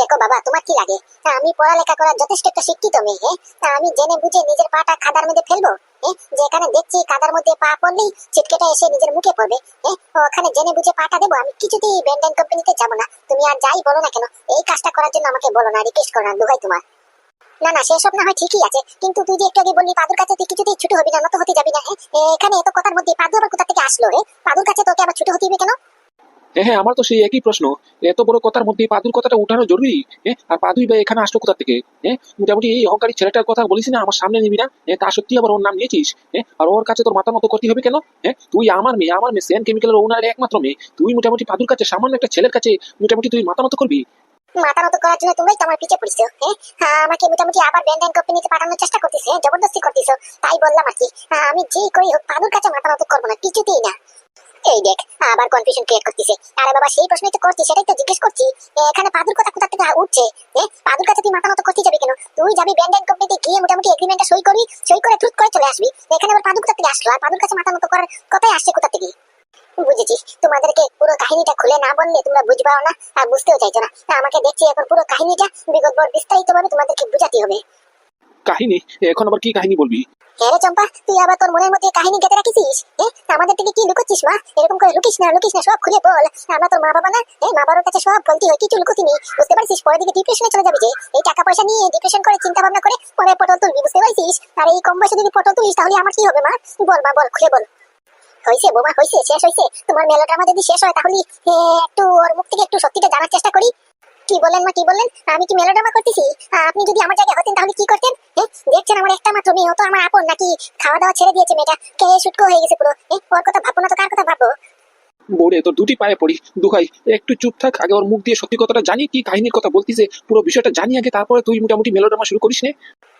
দেখো বাবা, তোমার কি লাগে আমি পড়ালেখা করার যথেষ্ট একটা শিক্ষিত মেয়ে হ্যাঁ? তা আমি জেনে বুঝে নিজের পাটা খাদার মধ্যে ফেলব হ্যাঁ? যেখানে দেখছি কাদার মধ্যে পা পড়লেই ছিটকেটা এসে নিজের মুখে পড়বে হ্যাঁ? ওখানে জেনে বুঝে পাটা দেবো, আমি কিছুতেই ব্যান্ডেন কোম্পানিতে যাব না তুমি আর যাই বলো না কেন, এই কাজটা করার জন্য আমাকে বলো না রিকোয়েস্ট করো না দুভাই তোমার না না, সেসব না হয় ঠিকই আছে, কিন্তু তুই যে একটু আগে বললি পাদুর কাছে তুই কিছুতেই ছুটি হবি না, নত হতে যাবি না? এখানে এত কথার মধ্যে পাদু আবার কোথা থেকে আসলো রে পাদুর কাছে তোকে আবার ছুটি হতে হবে কেন হ্যাঁ আমার তো সেই একই প্রশ্ন। এত বড় কথার মধ্যে পাদুর কথাটা উঠানো জরুরি? হ্যাঁ আর পাদুই এখানে আসলো কোথা থেকে? হ্যাঁ মোটামুটি এই অহংকারী ছেলেটার কথা বলিস না, আমার সামনে নিবি না। হ্যাঁ তা সত্যি আবার ওর নাম নিয়েছিস? হ্যাঁ আর ওর কাছে তোর মাথা মতো করতে হবে কেন? হ্যাঁ তুই আমার মেয়ে আমার মেয়ে সেন কেমিক্যালের ওনার একমাত্র মেয়ে। তুই মোটামুটি পাদুর কাছে, সামান্য একটা ছেলের কাছে মোটামুটি তুই মাথা মতো করবি? মাথা নত করার জন্য তোমরাই তো আমার পিছে পড়িছো হ্যাঁ? আমাকে মোটামুটি আবার ব্যান্ডেন কোম্পানিতে পাঠানোর চেষ্টা করতেছে হ্যাঁ, জবরদস্তি করতেছো তাই বললাম আর কি। আমি যেই করি হোক পাদুর কাছে মাথা নত করব না কিছুতেই না। এই দেখ আবার কনফিউশন ক্রিয়েট করতেছে। আরে বাবা সেই প্রশ্নই তো করছি সেটাই তো জিজ্ঞেস করছি। এখানে পাদুর কথা কোথা থেকে উঠছে হ্যাঁ? পাদুর কাছে তুই মাথা নত করতে যাবি কেন? তুই যাবি ব্যান্ডেন কোম্পানিতে গিয়ে মোটামুটি এগ্রিমেন্টটা সই করি সই করে টুট করে চলে আসবি। এখানে আবার পাদু কোথা থেকে আসলো? আর পাদুর কাছে মাথা নত করার কথাই আসছে কোথা থেকে? বুঝেছি তোমাদেরকে পুরো কাহিনীটা খুলে না বললে তোমরা বুঝবাও না আর বুঝতেও চাইছো না। আমাকে দেখছি এখন পুরো কাহিনীটা বিগত তোমাদেরকে বুঝাতে হবে। কাহিনী? এখন আবার কি কাহিনী বলবি? হ্যাঁ চম্পা তুই আবার তোর মনের মধ্যে কাহিনী গেঁথে রাখিস হ্যাঁ? আমাদের থেকে কি লুকোচ্ছিস মা? এরকম করে লুকিস না লুকিস না সব খুলে বল। আমরা তোর মা বাবা না? এই মা বাবার কাছে সব বলতে হয় কিছু লুকোতি নি বুঝতে পারছিস? পরের দিকে ডিপ্রেশনে চলে যাবি যে। এই টাকা পয়সা নিয়ে ডিপ্রেশন করে চিন্তা ভাবনা করে পরে পটল তুলবি বুঝতে পারছিস? আর এই কম বয়সে যদি পটল তুলিস তাহলে আমার কি হবে মা? বল মা বল খুলে বল। হয়েছে, বোমা হয়েছে, শেষ হয়েছে। তোমার মেলাড্রামা যদি শেষ হয়, তাহলে একটু ওর মুখ থেকে একটু সত্যিটা জানার চেষ্টা করি। কি বললেন মা, কি বললেন আমি কি মেলোড্রামা করতেছি? আপনি যদি আমার জায়গায় হতেন, তাহলে কি করতেন? দেখছেন আমার একটা মাত্র মেয়ে তো আমার আপন, নাকি খাওয়া দাওয়া ছেড়ে দিয়েছে মেয়েটা? কে শুটকো হয়ে গেছে পুরো? ওর কথা ভাববো না তো, কার কথা ভাববো? বোরে, তোর দুটি পায়ে পড়ি দুখাই একটু চুপ থাক, আগে ওর মুখ দিয়ে সত্যি কথাটা জানি, কি কাহিনীর কথা বলতিছে, পুরো বিষয়টা জানি আগে, তারপরে তুই মোটামুটি মেলোড্রামা শুরু করিস নে।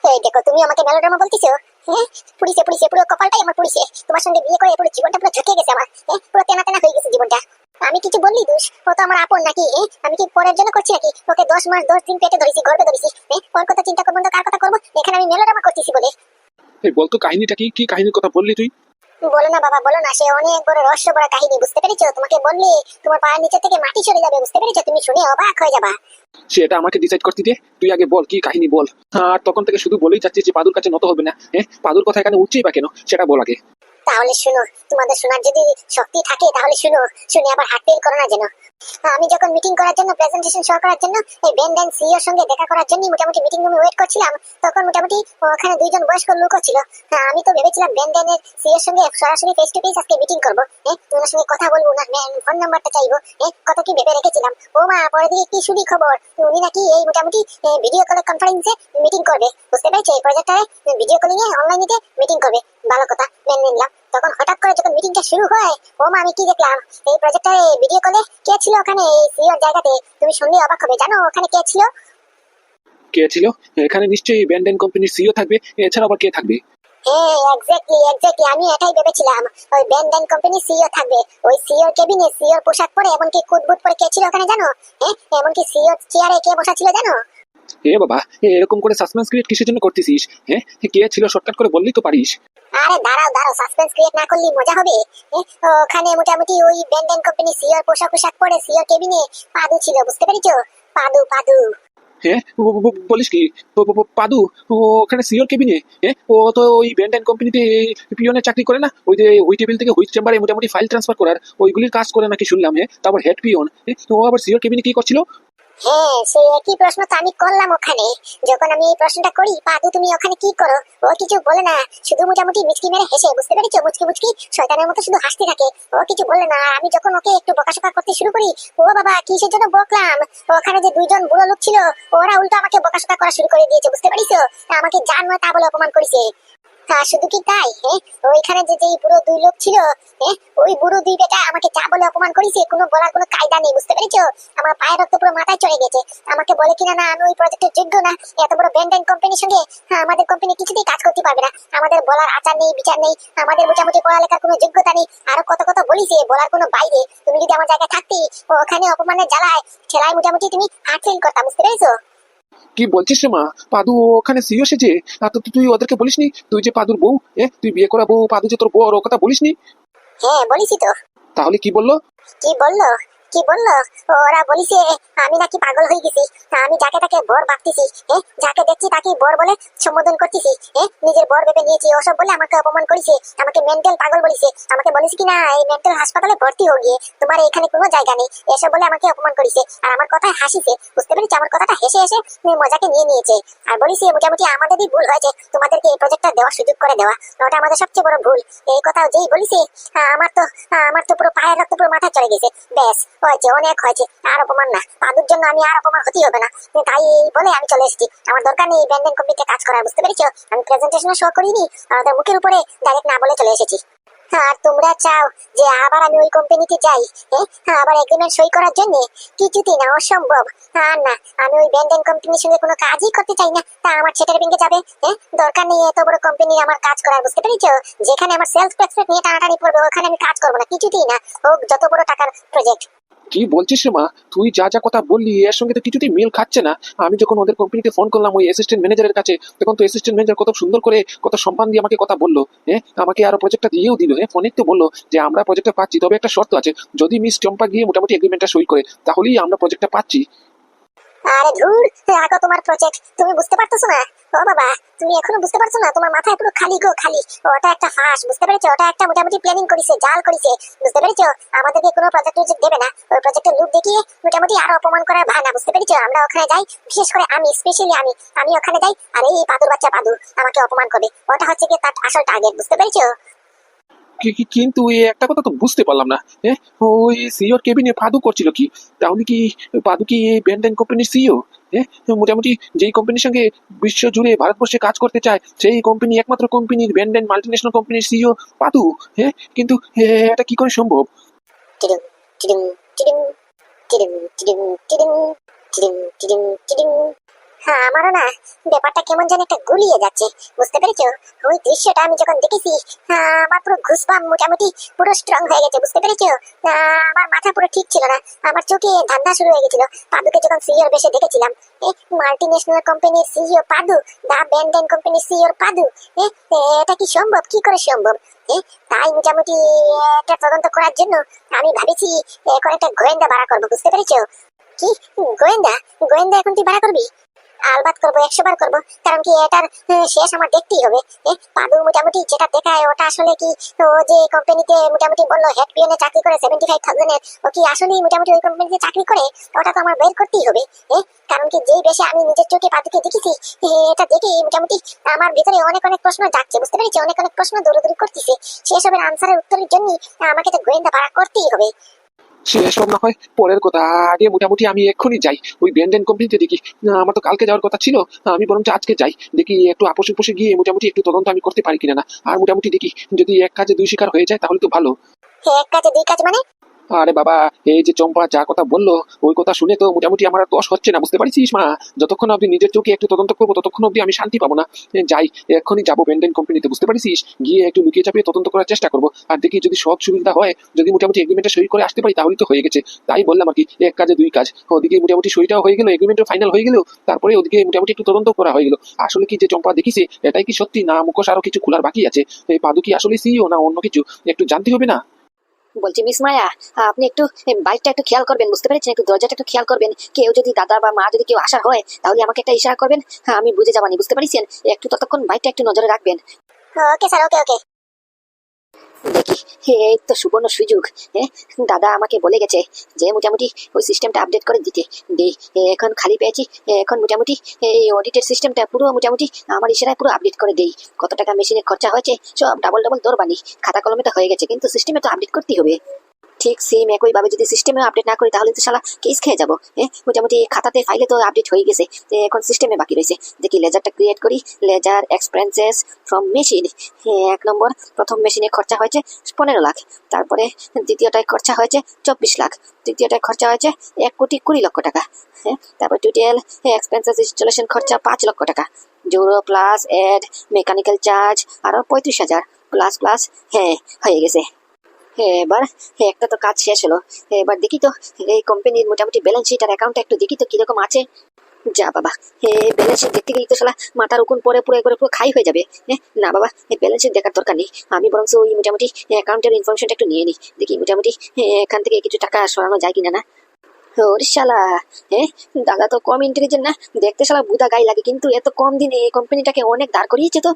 এই দেখো, তুমি আমাকে মেলোড্রামা বলতেছো? হ্যাঁ? পুড়িছে পুড়িছে, পুরো কপালটাই আমার পুড়িছে। তোমার সঙ্গে বিয়ে করে পুরো জীবনটা পুরো গেছে আমার হ্যাঁ? পুরো তেনা তেনা হয়ে গেছে জীবনটা। আমি কিছু বললি, দোষ? ও তো আমার আপন নাকি হ্যাঁ? আমি কি পরের জন্য করছি নাকি? ওকে দশ মাস, দশ দিন পেটে ধরেছি গর্বে ধরেছি হ্যাঁ? ওর কথা চিন্তা করব না কার কথা করব? এখানে আমি মেলোড্রামা করতেছি বলে। বলতো কাহিনীটা কি? কি কাহিনীর কথা বললি তুই? বলো না বাবা বলো না সে অনেক বড় রহস্য বড় কাহিনী বুঝতে পেরেছ? তোমাকে বললে তোমার পায়ের নিচে থেকে মাটি সরে যাবে বুঝতে পেরেছ? তুমি শুনে অবাক হয়ে যাবা। সেটা আমাকে ডিসাইড করতে দে তুই আগে বল কি কাহিনী বল। আর তখন থেকে শুধু বলেই যাচ্ছিস যে পাদুর কাছে নত হবে না হ্যাঁ? পাদুর কথা এখানে উঠছেই বা কেন? সেটা বল আগে। তাহলে শুনো তোমাদের শোনার যদি শক্তি থাকে তাহলে শুনো শুনে আবার হাত ফেল করো না যেন। আমি যখন মিটিং করার জন্য প্রেজেন্টেশন শো করার জন্য এই বেন্ডেন সিইওর সঙ্গে দেখা করার জন্য মোটামুটি মিটিং রুমে ওয়েট করছিলাম তখন মোটামুটি ওখানে দুইজন বয়স্ক লোকও ছিল। হ্যাঁ, আমি তো ভেবেছিলাম বেন্ডেনের সিইওর সঙ্গে সরাসরি ফেস টু ফেস আজকে মিটিং করব। হ্যাঁ ওনার সঙ্গে কথা বলব ওনার ফোন নাম্বারটা চাইব। হ্যাঁ কত কি ভেবে রেখেছিলাম? ও মা পরে দিকে কি শুনি খবর? উনি নাকি এই মোটামুটি ভিডিও কলে কনফারেন্সে মিটিং করবে। বুঝতে পেরেছ? এই প্রজেক্টরে ভিডিও কলিং এ অনলাইনে মিটিং করবে। ভালো কথা মেনে নিলাম তখন হঠাৎ করে যখন মিটিংটা শুরু হয় ও মা আমি কি দেখলাম? এই প্রজেক্টরে ভিডিও কলে কে ছিল ওখানে? এই সিওর জায়গাতে। তুমি শুনলে অবাক হবে জানো ওখানে কে ছিল? কে ছিল? এখানে নিশ্চয়ই ব্যান্ডেন কোম্পানির সিও থাকবে এছাড়া আবার কে থাকবে? হ্যাঁ এক্স্যাক্টলি এক্স্যাক্টলি আমি এটাই ভেবেছিলাম। ওই ব্যান্ডেন কোম্পানি সিইও থাকবে। ওই সিইওর কেবিনে সিইওর পোশাক পরে এমনকি কুটবুট পরে কে ছিল ওখানে জানো? হ্যাঁ এমনকি সিইওর চেয়ারে কে বসা ছিল জানো? এ বাবা এরকম করে সাসপেন্স ক্রিয়েট কিসের জন্য করতেছিস? হ্যাঁ? কে ছিল শর্টকাট করে বললেই তো পারিস। আরে দাঁড়াও দাঁড়াও সাসপেন্স ক্রিয়েট না করলে মজা হবে। ওখানে মোটামুটি ওই ব্যান্ডেন কোম্পানি সিইওর পোশাক পোশাক পরে সিইওর কেবিনে পাদু ছিল বুঝতে পেরেছ? পাদু পাদু। হ্যাঁ? বলিস কি? পাদু ওখানে সিওর কেবিনে হ্যাঁ? ও তো ওই ব্যান্ডেন কোম্পানিতে পিওনের চাকরি করে না? ওই যে ওই টেবিল থেকে হুইচ চেম্বারে মোটামুটি ফাইল ট্রান্সফার করার ওইগুলির কাজ করে নাকি শুনলাম হ্যাঁ? তারপর হেড পিওন ও আবার সিওর কেবিনে কি করছিল? হ্যাঁ সেই একই প্রশ্ন তো আমি করলাম ওখানে। যখন আমি এই প্রশ্নটা করি পাদু তুমি ওখানে কি করো? ও কিছু বলে না। শুধু মোটামুটি মিচকি মেরে হেসে, বুঝতে পেরেছ? মুচকি মুচকি শয়তানের মতো শুধু হাসতে থাকে। ও কিছু বলে না। আমি যখন ওকে একটু বকাশকা করতে শুরু করি, ও বাবা, কিসের জন্য বকলাম? ওখানে যে দুইজন বুড়ো লোক ছিল, ওরা উল্টো আমাকে বকাশকা করা শুরু করে দিয়েছে, বুঝতে পারিছো আমাকে জান নয়, তা বলে অপমান করেছে। হ্যাঁ শুধু কি তাই ওইখানে যে যে বুড়ো দুই লোক ছিল ওই বুড়ো দুই বেটা আমাকে যা বলে অপমান করেছে কোনো বলার কোনো কায়দা নেই বুঝতে পেরেছ? আমার পায়ের রক্ত পুরো মাথায় চড়ে গেছে। আমাকে বলে কিনা না আমি ওই প্রজেক্টের যোগ্য না। এত বড় ব্যান্ডেন কোম্পানির সঙ্গে হ্যাঁ, আমাদের কোম্পানি কিছুতেই কাজ করতে পারবে না। আমাদের বলার আচার নেই বিচার নেই আমাদের মোটামুটি পড়ালেখার কোনো যোগ্যতা নেই। আরও কত কত বলিছে বলার কোনো বাইরে। তুমি যদি আমার জায়গায় থাকতি ওখানে অপমানের জ্বালায় ঠেলায় মোটামুটি তুমি হাত ফেল করতাম বুঝতে পেরেছ? কি বলছিস রে মা? পাদু ওখানে সিও তো তুই ওদেরকে বলিসনি? তুই যে পাদুর বউ এ তুই বিয়ে করা বউ পাদু যে তোর বউ ওর কথা বলিসনি? হ্যাঁ বলিছি তো। তাহলে কি বলল? কি বলল? কি বলল? ওরা বলিছে, আমি নাকি পাগল হয়ে গেছি। আমি যাকে তাকে বর ভাবতেছি হ্যাঁ যাকে দেখছি তাকে বর বলে সম্বোধন করতেছি হ্যাঁ নিজের বর ভেবে নিয়েছি। ওসব বলে আমাকে অপমান করেছে, আমাকে মেন্টাল পাগল বলেছে। আমাকে বলেছে কি না, এই মেন্টাল হাসপাতালে ভর্তি হয়ে গিয়ে, তোমার এখানে কোনো জায়গা নেই। এসব বলে আমাকে অপমান করেছে। আর আমার কথায় হাসিছে বুঝতে পেরেছি? আমার কথাটা হেসে হেসে মজাকে নিয়ে নিয়েছে। আর বলিছে, মোটামুটি আমাদেরই ভুল হয়েছে। তোমাদেরকে এই প্রজেক্টটা দেওয়ার সুযোগ করে দেওয়া। ওটা আমাদের সবচেয়ে বড় ভুল। এই কথা যেই বলিছে আমার তো আমার তো পুরো পায়ের রক্ত পুরো মাথায় চলে গেছে। ব্যাস। হয়েছে, অনেক হয়েছে আর অপমান না। পাদুর জন্য আমি আর অপমান হতেই হবে না। তাই বলে আমি চলে এসেছি। আমার দরকার নেই ব্যান্ডেন কম্পিতে কাজ করার, বুঝতে পেরেছ? আমি প্রেজেন্টেশনও শো করিনি আমাদের মুখের উপরে ডাইরেক্ট না বলে চলে এসেছি। আর তোমরা চাও যে আবার আমি ওই কোম্পানিতে যাই হ্যাঁ? আবার এগ্রিমেন্ট সই করার জন্য? কিছুতেই না, অসম্ভব। আর না, আমি ওই ব্যান্ডেন কোম্পানির সঙ্গে কোনো কাজই করতে চাই না। তা আমার ছেটার ভেঙে যাবে হ্যাঁ? দরকার নেই এত বড় কোম্পানি আমার কাজ করার, বুঝতে পেরেছ? যেখানে আমার সেলস রেসপেক্ট নিয়ে টানাটানি পড়বে, ওখানে আমি কাজ করব না, কিছুতেই না। হোক, যত বড় টাকার প্রজেক্ট কি বলছিস রে মা? তুই যা যা কথা বললি, এর সঙ্গে তো কিছুতেই মিল খাচ্ছে না। আমি যখন ওদের কোম্পানিতে ফোন করলাম, ওই অ্যাসিস্ট্যান্ট ম্যানেজারের কাছে, তখন তো অ্যাসিস্ট্যান্ট ম্যানেজার কত সুন্দর করে, কত সম্মান দিয়ে আমাকে কথা বলল হ্যাঁ? আমাকে আরও প্রজেক্টটা দিয়েও দিল হ্যাঁ? ফোনে তো বলল যে, আমরা প্রজেক্টটা পাচ্ছি। তবে একটা শর্ত আছে, যদি মিস চম্পা গিয়ে মোটামুটি এগ্রিমেন্টটা সই করে, তাহলেই আমরা প্রজেক্টটা পাচ্ছি। আরে ধুর আগো তোমার প্রজেক্ট তুমি বুঝতে পারতেছো না? ও বাবা, তুমি এখনও বুঝতে পারছ না? তোমার মাথায় পুরো খালি গো, খালি। ওটা একটা ফাঁস, বুঝতে পেরেছ? ওটা একটা মোটামুটি প্ল্যানিং করেছে, জাল করেছে। বুঝতে পেরেছ? আমাদেরকে কোনো প্রজেক্ট টজেক্ট দেবে না। ওই প্রজেক্টের লুক দেখিয়ে মোটামুটি আরও অপমান করার ভানা বুঝতে পেরেছ? আমরা ওখানে যাই, বিশেষ করে আমি স্পেশালি আমি। আমি ওখানে যাই, আর এই পাদুর বাচ্চা পাদু আমাকে অপমান করবে। ওটা হচ্ছে কি তার আসল টার্গেট বুঝতে পেরেছ? কিন্তু একটা কথা তো বুঝতে পারলাম না। হ্যাঁ ওই সিওর কেবিনে পাদু করছিল কি? তাহলে কি পাদু কি এই ব্যান্ডেন কোম্পানির সিও হ্যাঁ মোটামুটি যেই কোম্পানির সঙ্গে বিশ্ব জুড়ে ভারতবর্ষে কাজ করতে চায়, সেই কোম্পানি একমাত্র কোম্পানির ব্যান্ডেন মাল্টিনেশনাল কোম্পানির সিও পাদু হ্যাঁ কিন্তু এটা কি করে সম্ভব? হ্যাঁ আমারও না। ব্যাপারটা কেমন যেন একটা গুলিয়ে যাচ্ছে। বুঝতে পেরেছ? ওই দৃশ্যটা আমি যখন দেখেছি হ্যাঁ, আমার পুরো ঘুষপাম মোটামুটি পুরো স্ট্রং হয়ে গেছে, বুঝতে পেরেছ? হ্যাঁ, আমার মাথা পুরো ঠিক ছিল না। আমার চোখে ধান্দা শুরু হয়ে গেছিল। পাদুকে যখন সিইওর বেশে দেখেছিলাম মাল্টি ন্যাশনাল কোম্পানির সিইও পাদু, দা ব্যান্ড কোম্পানির সিইওর পাদু এটা কি সম্ভব? কি করে সম্ভব? তাই মোটামুটি একটা তদন্ত করার জন্য আমি ভাবেছি, এখন একটা গোয়েন্দা ভাড়া করব, বুঝতে পেরেছ? কি? গোয়েন্দা? গোয়েন্দা এখন তুই ভাড়া করবি? আলবাত করব একশো বার করব, কারণ কি এটার শেষ আমার দেখতেই হবে। পাদু মোটামুটি যেটা দেখায়, ওটা আসলে কি, ও যে কোম্পানিতে মোটামুটি বলল হেড পিএনে চাকরি করে সেভেন্টি ফাইভ থাউজেন্ডের ও কি আসলেই মোটামুটি ওই কোম্পানিতে চাকরি করে? ওটা তো আমার বের করতেই হবে। কারণ কি যেই বেশে আমি নিজের চোখে পাদুকে দেখেছি এটা দেখে মোটামুটি আমার ভিতরে অনেক অনেক প্রশ্ন জাগছে, বুঝতে পেরেছি? অনেক অনেক প্রশ্ন দৌড়দৌড়ি করতেছে। সেসবের আনসারের উত্তরের জন্য আমাকে তো গোয়েন্দা ভাড়া করতেই হবে। সেসব না হয়, পরের কথা। আগে মোটামুটি আমি এক্ষুনি যাই। ওই ব্যান্ডেন কোম্পানিতে দেখি আমার তো কালকে যাওয়ার কথা ছিল। আমি বরঞ্চ আজকে যাই। দেখি একটু আপোষে পোষে গিয়ে মোটামুটি একটু তদন্ত আমি করতে পারি কিনা না। আর মোটামুটি দেখি, যদি এক কাজে দুই শিকার হয়ে যায়, তাহলে তো ভালো। এক কাজে দুই কাজ মানে? আরে বাবা, এই যে চম্পা যা কথা বলল, ওই কথা শুনে তো মোটামুটি আমার আর দোষ হচ্ছে না, বুঝতে পারছিস মা? যতক্ষণ অব্দি নিজের চোখে একটু তদন্ত করব, ততক্ষণ অব্দি আমি শান্তি পাবো না। যাই, এক্ষুনি যাব ব্যান্ডেন কোম্পানিতে, বুঝতে পারছিস? গিয়ে একটু লুকিয়ে চাপিয়ে তদন্ত করার চেষ্টা করব। আর দেখি যদি সব সুবিধা হয়, যদি মোটামুটি এগ্রিমেন্টে সই করে আসতে পারি তাহলে তো হয়ে গেছে। তাই বললাম আর কি, এক কাজে দুই কাজ। ওদিকে মোটামুটি সইটাও হয়ে গেল এগ্রিমেন্টও ফাইনাল হয়ে গেল, তারপরে ওদিকে মোটামুটি একটু তদন্ত করা হয়ে গেল। আসলে কি যে চম্পা দেখিছে, এটাই কি সত্যি? না মুখোশ আরও কিছু খোলার বাকি আছে। এই পাদু কি আসলে সিও না অন্য কিছু? একটু জানতে হবে না? বলছি, মিস মায়া, আপনি একটু বাইকটা একটু খেয়াল করবেন, বুঝতে পেরেছেন? একটু দরজাটা একটু খেয়াল করবেন। কেউ যদি দাদা বা মা যদি কেউ আসার হয়, তাহলে আমাকে একটা ইশারা করবেন। হ্যাঁ আমি বুঝে যাবানি বুঝতে পারছেন? একটু ততক্ষণ বাইকটা একটু নজরে রাখবেন। Okay sir, okay okay. দেখি এই তো সুবর্ণ সুযোগ হ্যাঁ দাদা আমাকে বলে গেছে যে মোটামুটি ওই সিস্টেমটা আপডেট করে দিতে। দেই এখন খালি পেয়েছি এখন মোটামুটি এই অডিটের সিস্টেমটা পুরো মোটামুটি আমার ইশারায় পুরো আপডেট করে দেই। কত টাকা মেশিনে খরচা হয়েছে, সব ডাবল ডাবল দরবানি, খাতা কলমে তো হয়ে গেছে, কিন্তু সিস্টেমে তো আপডেট করতেই হবে। ঠিক সেম একইভাবে যদি সিস্টেমে আপডেট না করি, তাহলে তো শালা কেস খেয়ে যাব। হ্যাঁ মোটামুটি খাতাতে ফাইলে তো আপডেট হয়ে গেছে। এখন সিস্টেমে বাকি রয়েছে। দেখি লেজারটা ক্রিয়েট করি। লেজার এক্সপেন্সেস ফ্রম মেশিন এক নম্বর, প্রথম মেশিনে খরচা হয়েছে পনেরো লাখ। তারপরে দ্বিতীয়টায় খরচা হয়েছে চব্বিশ লাখ। তৃতীয়টায় খরচা হয়েছে এক কোটি কুড়ি লক্ষ টাকা। হ্যাঁ তারপর টোটাল এক্সপেন্সেস ইনস্টলেশন খরচা পাঁচ লক্ষ টাকা। Zero plus add mechanical charge আরও পঁয়ত্রিশ হাজার। প্লাস প্লাস হ্যাঁ হয়ে গেছে। এবার একটা তো কাজ শেষ হলো। এবার দেখি তো, এই কোম্পানির মোটামুটি ব্যালেন্স শিট আর অ্যাকাউন্ট একটু দেখি তো কীরকম আছে। যা বাবা, এ ব্যালেন্স শিট দেখতে গেলে তো শালা মাথার উকুন পরে পুরো করে পুরো খাই হয়ে যাবে। হ্যাঁ না বাবা এই ব্যালেন্স শিট দেখার দরকার নেই। আমি বরং ওই মোটামুটি অ্যাকাউন্টের ইনফরমেশনটা একটু নিয়ে নিই। দেখি মোটামুটি এখান থেকে কিছু টাকা সরানো যায় কিনা না। ওরে শালা হ্যাঁ? দাদা তো কম ইন্টেলিজেন্ট না। দেখতে শালা বুদা গাই লাগে, কিন্তু এত কম দিনে এই কোম্পানিটাকে অনেক দাঁড় করিয়েছে তো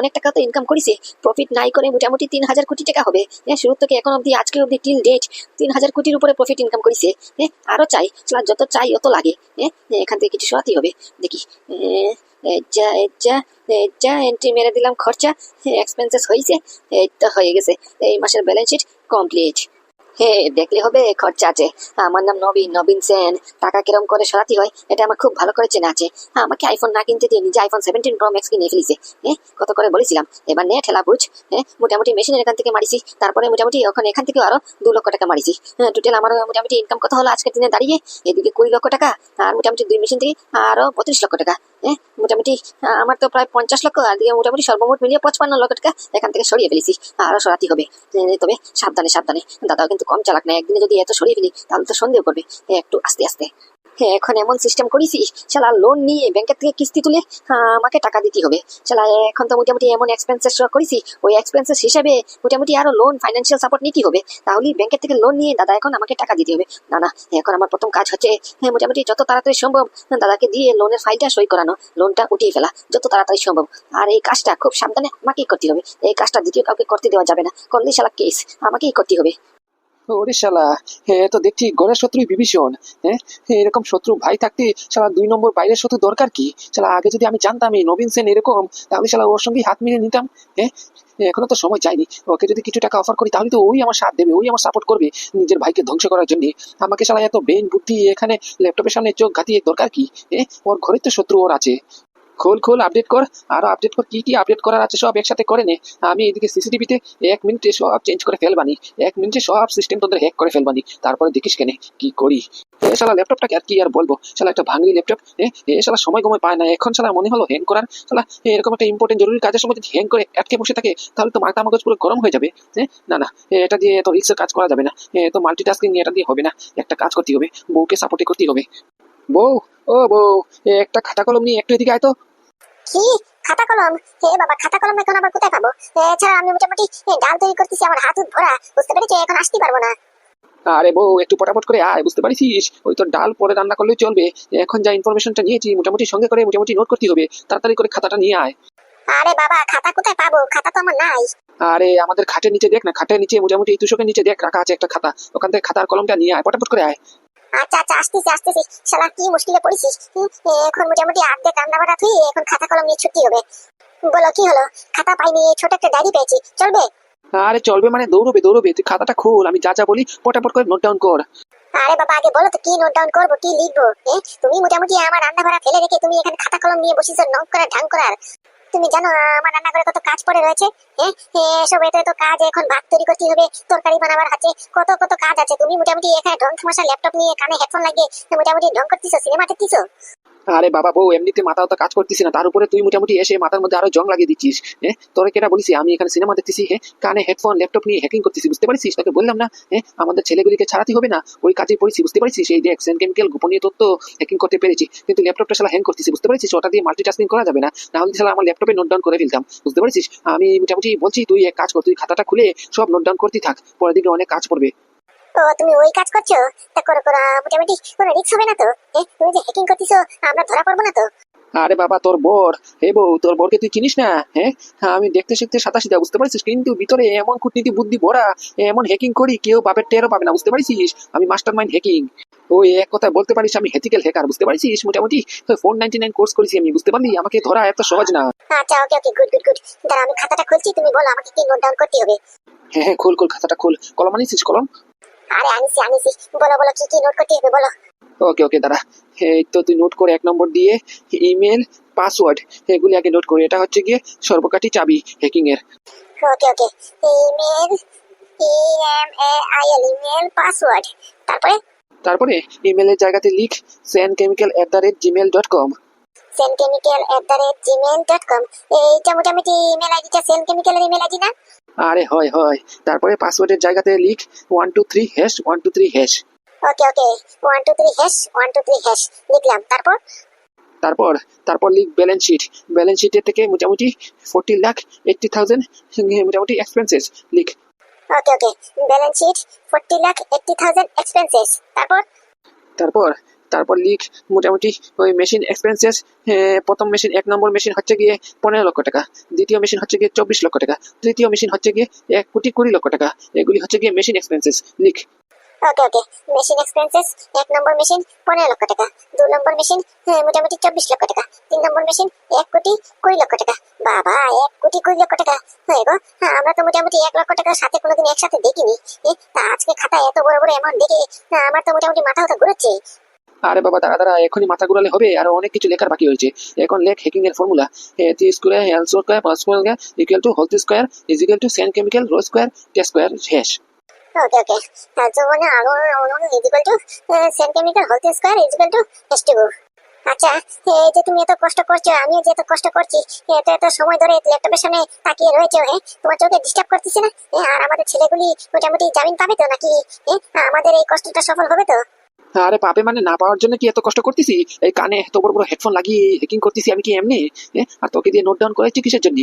অনেক টাকা তো ইনকাম করেছে। প্রফিট নাই করে মোটামুটি তিন হাজার কোটি টাকা হবে হ্যাঁ? শুরু থেকে এখন অবধি, আজকে অবধি টিল ডেট তিন হাজার কোটির উপরে প্রফিট ইনকাম করেছে হ্যাঁ? আরও চাই, শালা যত চাই অত লাগে হ্যাঁ? এখান থেকে কিছু সরাতেই হবে। দেখি যা যা যা এন্ট্রি মেরে দিলাম, খরচা এক্সপেন্সেস হয়েছে এই তো হয়ে গেছে। এই মাসের ব্যালেন্স শিট কমপ্লিট হে, দেখলে হবে খরচা আছে আমার নাম নবীন নবীন সেন। টাকা কিরম করে সরাতে হয়, এটা আমার খুব ভালো করে চেনা আছে। আমাকে আইফোন না কিনতে দিয়ে নিজে আইফোন সেভেন্টিন প্রো ম্যাক্স কিনে ফেলিছে। হ্যাঁ কত করে বলেছিলাম। এবার নে, ঠেলা বুঝ। হ্যাঁ মোটামুটি মেশিনের এখান থেকে মারিছি। তারপরে মোটামুটি ওখানে এখান থেকে আরও দু লক্ষ টাকা মারিছি। হ্যাঁ টোটাল আমার মোটামুটি ইনকাম কত হলো আজকের দিনে দাঁড়িয়ে? এদিকে কুড়ি লক্ষ টাকা, আর মোটামুটি দুই মেশিন থেকে আরও পঁয়ত্রিশ লক্ষ টাকা। হ্যাঁ মোটামুটি আমার তো প্রায় পঞ্চাশ লক্ষ আর দিয়ে মোটামুটি সর্বমোট মিলিয়ে পঁচপান্ন লক্ষ টাকা এখান থেকে সরিয়ে ফেলেছি। আরও সরাতি হবে। তবে সাবধানে সাবধানে। দাদাও কিন্তু কম চালাক না একদিনে যদি এত সরিয়ে ফেলি তাহলে তো সন্দেহ করবে। একটু আস্তে আস্তে। হ্যাঁ, এখন এমন সিস্টেম করেছি শালা লোন নিয়ে ব্যাংকের থেকে কিস্তি তুলে আমাকে টাকা দিতে হবে। শালা এখন তো মোটামুটি এমন এক্সপেন্সেস করেছি ওই এক্সপেন্সেস হিসেবে মোটামুটি আরও লোন ফাইন্যান্সিয়াল সাপোর্ট নিতে হবে। তাহলে ব্যাংকের থেকে লোন নিয়ে দাদা এখন আমাকে টাকা দিতে হবে। না না এখন আমার প্রথম কাজ হচ্ছে হ্যাঁ, মোটামুটি যত তাড়াতাড়ি সম্ভব দাদাকে দিয়ে লোনের ফাইলটা সই করানো লোনটা উঠিয়ে ফেলা যত তাড়াতাড়ি সম্ভব। আর এই কাজটা খুব সাবধানে আমাকেই করতে হবে। এই কাজটা দ্বিতীয় কাউকে করতে দেওয়া যাবে না। করলে শালা কেস আমাকেই করতে হবে। ওরে শালা, হে তো দেখছি গড়ের শত্রুই বিভীষণ হ্যাঁ এরকম শত্রু ভাই থাকতে শালা দুই নম্বর বাইরের শত্রু দরকার কি? শালা, আগে যদি আমি জানতাম এই নবীন সেন এরকম, তাহলে শালা ওর হাত মিলিয়ে নিতাম হ্যাঁ এখনও তো সময় যায়নি। ওকে যদি কিছু টাকা অফার করি, তাহলে তো ওই আমার সাথ দেবে, ওই আমার সাপোর্ট করবে নিজের ভাইকে ধ্বংস করার জন্য। আমাকে শালা এত ব্রেন বুদ্ধি, এখানে ল্যাপটপের সামনে চোখ ঘাতিয়ে দরকার কি? হ্যাঁ ওর ঘরে তো শত্রু ওর আছে। খোল খোল আপডেট কর। আরও আপডেট কর, কি কি আপডেট করার আছে সব একসাথে করে নে। আমি এদিকে সিসিটিভিতে এক মিনিটে সব চেঞ্জ করে ফেলবানি। এক মিনিটে সব সিস্টেম তোদের হ্যাক করে ফেলবানি। তারপরে দেখিস কেনে, কি করি। এ শালা ল্যাপটপটাকে আর কি আর বলব? শালা একটা ভাঙলি ল্যাপটপ, এ শালা সময় গময় পায় না। এখন শালা মনে হলো হ্যাং করার। শালা এরকম একটা ইম্পর্টেন্ট জরুরি কাজের সময় যদি হ্যাং করে, আটকে বসে থাকে, তাহলে তো মাথা মগজ পুরো গরম হয়ে যাবে। না না এটা দিয়ে এত রিক্সের কাজ করা যাবে না। তো মাল্টিটাস্কিং এটা দিয়ে হবে না। একটা কাজ করতে হবে, বউকে সাপোর্টে করতে হবে। বউ, ও বউ একটা খাতা কলম নিয়ে একটু এদিকে আয় তো। কি? খাতা কলম? হে বাবা খাতা কলম এখন আবার কোথায় পাবো? এছাড়া আমি মোটামুটি ডাল তৈরি করতেছি আমার হাত ভরা। বুঝতে পেরেছ এখন আসতে পারব না। আরে বউ একটু পটাপট করে আয় বুঝতে পারিস ওই তো ডাল পরে রান্না করলেই চলবে। এখন যা ইনফরমেশনটা নিয়েছি মোটামুটি সঙ্গে করে মোটামুটি নোট করতে হবে। তাড়াতাড়ি করে খাতাটা নিয়ে আয়। আরে বাবা খাতা কোথায় পাবো? খাতা তো আমার নাই। আরে আমাদের খাটের নিচে দেখ না খাটের নিচে মোটামুটি তুষকের নিচে দেখ রাখা আছে একটা খাতা। ওখান থেকে খাতার কলমটা নিয়ে আয় পটাপট করে আয়। আচ্ছা আচ্ছা আসতেছি আসতেছি। শালা কি মুশকিলে পড়েছিস? এখন মোটামুটি আর্ধেক রান্না বাড়া থুই এখন খাতা কলম নিয়ে ছুটি হবে। বলো কি হলো? খাতা পাইনি ছোট একটা ডায়েরি পেয়েছি। চলবে? আরে চলবে মানে দৌড়বে দৌড়বে। তুই খাতাটা খুল আমি যা যা বলি পটাপট করে নোট ডাউন কর। আরে বাবা আগে বলো তো কি নোট ডাউন করব কি লিখব? তুমি মোটামুটি আমার রান্না ভাড়া ফেলে রেখে তুমি এখানে খাতা কলম নিয়ে বসেছো নক করার ঢাং করার। তুমি জানো, আমার রান্নাঘরে কত কাজ পড়ে রয়েছে হ্যাঁ? এসব এত এত কাজ, এখন ভাত তৈরি করতে হবে, তরকারি বানাবার আছে কত কত কাজ আছে। তুমি মোটামুটি এখানে ঢং থামাশা ল্যাপটপ নিয়ে কানে হেডফোন লাগিয়ে মোটামুটি ঢং করতেছো সিনেমা দেখতেছো? আরে বাবা বউ, এমনিতে মাথা তো কাজ করতেছি না। তার উপরে তুই মোটামুটি এসে মাথার মধ্যে আরও জং লাগিয়ে দিচ্ছিস হ্যাঁ তোরে কেটা বলিস আমি এখানে সিনেমা দেখতেছি হ্যাঁ কানে হেডফোন ল্যাপটপ নিয়ে হ্যাকিং করতেছি, বুঝতে পারছিস? তোকে বললাম না হ্যাঁ আমাদের ছেলেগুলিকে ছাড়াতে হবে না, ওই কাজে পড়েছি, বুঝতে পারছিস? এই দেখ সেন কেমিক্যাল গোপনীয় তথ্য হ্যাকিং করতে পেরেছি, কিন্তু ল্যাপটপটা শালা হ্যাং করতেছি, বুঝতে পারছিস? ওটা দিয়ে মাল্টিটাস্কিং করা যাবে না। না হলে আমার ল্যাপটপে নোট ডাউন করে ফেলতাম, বুঝতে পারছিস? আমি মোটামুটি বলছি, তুই এক কাজ কর, তুই খাতাটা খুলে সব নোট ডাউন করতে থাক, পরের দিকে অনেক কাজ পড়বে। ও তুমি ওই কাজ করছ? তা করো করো মোটামুটি কোনো রিস্ক হবে না তো? তুমি যে হ্যাকিং করতেছো আমরা ধরা পড়ব না তো? আরে বাবা তোর বর। হে বউ তোর বরকে তুই চিনিস না? হ্যাঁ? আমি দেখতে শিখতে সাতাশিটা বুঝতে পারছিস? কিন্তু ভিতরে এমন কূটনীতি বুদ্ধি ভরা এমন হ্যাকিং করি কেউ বাপের টেরও পাবে না বুঝতে পারছিস? আমি মাস্টার মাইন্ড হ্যাকিং ওই এক কথা বলতে পারিস আমি হেথিক্যাল হ্যাকার বুঝতে পারছিস? মোটামুটি ফোর নাইনটি নাইন কোর্স করেছি আমি বুঝতে পারলি? আমাকে ধরা এত সহজ না। আচ্ছা okay okay good good good দাঁড়া আমি খাতাটা খুলছি তুমি বলো আমাকে কি নোট ডাউন করতে হবে? হ্যাঁ হ্যাঁ খোল খোল খাতাটা খোল। কলম আনিস কলম? আরে আনিছি আনিছি বলো বলো কি কি নোট করতে হবে বলো। ওকে ওকে দাঁড়া। এই তো তুই নোট করে এক নম্বর দিয়ে ইমেল পাসওয়ার্ড এগুলি আগে নোট করে। এটা হচ্ছে গিয়ে সর্বকাঠি চাবি হ্যাকিং এর। Okay okay email A I L email password তারপরে? তারপরে ইমেলের জায়গাতে লিখ Sen chemical at the rate Gmail dot com Sen chemical at the rate Gmail dot com এইটা মোটামুটি ইমেল আইডিটা সেনকেমিক্যালের ইমেল আইডি না? আরে হয় হয়। তারপরে পাসওয়ার্ডের জায়গাতে লিখ one two three hash one two three hash okay okay one two three hash one two three hash লিখলাম। তারপর? তারপর তারপর লিখ ব্যালেন্স শিট ব্যালেন্স শিটের থেকে মোটামুটি ফোরটি লাখ এইটটি থাউজেন্ড মোটামুটি এক্সপেন্সেস লিখ। Okay okay balance sheet forty lakh eighty thousand expenses তারপর? তারপর তারপর লিখ মোটামুটি ওই মেশিন এক্সপেন্সেস প্রথম মেশিন এক নম্বর মেশিন হচ্ছে গিয়ে পনেরো লক্ষ টাকা দ্বিতীয় মেশিন হচ্ছে গিয়ে চব্বিশ লক্ষ টাকা তৃতীয় মেশিন হচ্ছে গিয়ে এক কোটি কুড়ি লক্ষ টাকা এগুলি হচ্ছে গিয়ে মেশিন এক্সপেন্সেস লিখ ওকে ওকে মেশিন এক্সপেন্সেস এক নম্বর মেশিন পনেরো লক্ষ টাকা দু নম্বর মেশিন মোটামুটি চব্বিশ লক্ষ টাকা তিন নম্বর মেশিন এক কোটি কুড়ি লক্ষ টাকা। বাবা এক কোটি কুড়ি লক্ষ টাকা হয়ে গো হ্যাঁ, আমরা তো মোটামুটি এক লক্ষ টাকার সাথে কোনোদিন একসাথে দেখিনি তা আজকে খাতায় এত বড় বড় অ্যামাউন্ট দেখে হ্যাঁ, আমার তো মোটামুটি মাথা হতো ঘুরছে আরে বাবা, দাঁড়া দাঁড়া, এখনই মাথা ঘুরালে হবে, আর অনেক কিছু লেখার বাকি হয়েছে এখন লেখ হ্যাকিং এর formula T square L square plus square equal to whole square is equal to Sen chemical row square T square শেষ okay okay equal to centimetre whole square is equal to S আচ্ছা এই যে তুমি এত কষ্ট করছ, আমিও যে এত কষ্ট করছি এত এত সময় ধরে ল্যাপটপের সামনে তাকিয়ে রয়েছে হ্যাঁ তোমার চোখে ডিস্টার্ব করতেছে না? আর আমাদের ছেলেগুলি মোটামুটি জামিন পাবে তো নাকি? আমাদের এই কষ্টটা সফল হবে তো? আরে পাপে মানে না পাওয়ার জন্য কি এত কষ্ট করতেছি? এই কানে এত বড় বড় হেডফোন লাগিয়ে হ্যাকিং করতেছি আমি কি এমনি? আর তোকে দিয়ে নোট ডাউন করেছি কিসের জন্য?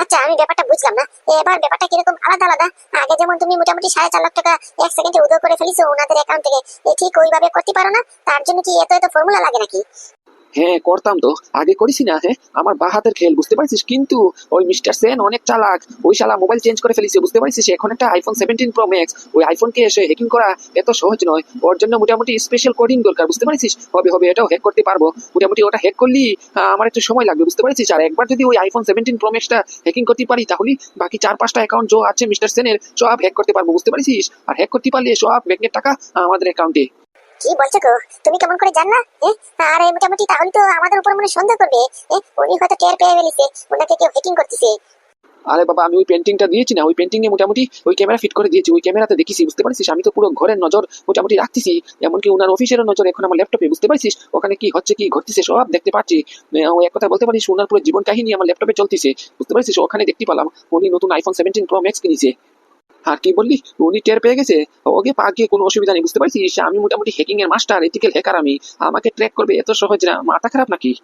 আচ্ছা আমি ব্যাপারটা বুঝলাম না। এবার ব্যাপারটা কীরকম? আলাদা আলাদা। আগে যেমন তুমি মোটামুটি সাড়ে চার লাখ টাকা এক সেকেন্ডে উদয় করে ফেলিছো ওনাদের অ্যাকাউন্ট থেকে ঠিক ওইভাবে করতে পারো না? তার জন্য কি এত এত ফর্মুলা লাগে নাকি? হ্যাঁ করতাম তো। আগে করিসি না হ্যাঁ আমার বা হাতের খেল, বুঝতে পারছিস? কিন্তু ওই মিস্টার সেন অনেক চালাক। ওই শালা মোবাইল চেঞ্জ করে ফেলিছে, বুঝতে পারছিস? এখন একটা আইফোন সেভেন্টিন প্রো ম্যাক্স ওই আইফোনকে এসে হ্যাকিং করা এত সহজ নয়। ওর জন্য মোটামুটি স্পেশাল কোডিং দরকার, বুঝতে পারছিস? হবে হবে, এটাও হ্যাক করতে পারব। মোটামুটি ওটা হ্যাক করলি আমার একটু সময় লাগবে, বুঝতে পারছিস? আর একবার যদি ওই আইফোন সেভেন্টিন প্রো ম্যাক্সটা হ্যাকিং করতে পারি, তাহলে বাকি চার, পাঁচটা অ্যাকাউন্ট যো আছে মিস্টার সেনের, সব হ্যাক করতে পারব, বুঝতে পারছিস? আর হ্যাক করতে পারলে সব ব্যাংকের টাকা আমাদের অ্যাকাউন্টে কি বলছো গো? তুমি কেমন করে জানলা? এ আর, মোটামুটি তাহলে তো আমাদের উপর মনে সন্দেহ করবে। উনি হয়তো টের পেয়ে ফেলিছে। ওনাকে কেউ হ্যাকিং করতেছে। আরে বাবা, আমি ওই পেন্টিংটা দিয়েছি না। ওই পেন্টিং এ মোটামুটি ওই ক্যামেরা ফিট করে দিয়েছি। ওই ক্যামেরাতে দেখিছি, বুঝতে পারছিস? আমি তো পুরো ঘরের নজর মোটামুটি রাখতেছি। এমনকি ওনার অফিসেরও নজর এখন আমার ল্যাপটপে বুঝতে পারছিস? ওখানে কি হচ্ছে, কি ঘটতেছে, সব দেখতে পাচ্ছি। ওই এক কথা বলতে পারিস ওনার পুরো জীবন কাহিনী আমার ল্যাপটপে চলতেছে। বুঝতে পারছিস? ওখানে দেখতে পেলাম। উনি নতুন আইফোন সেভেন্টিন প্রো ম্যাক্স কিনেছে। আর কি বললি? উনি টের পেয়ে গেছে। ওকে পাকে কোনো অসুবিধা নেই বুঝতে পারছিস? আমি মোটামুটি হ্যাকিং এর মাস্টার এথিক্যাল হ্যাকার আমি। আমাকে ট্র্যাক করবে এত সহজ না। মাথা খারাপ নাকি?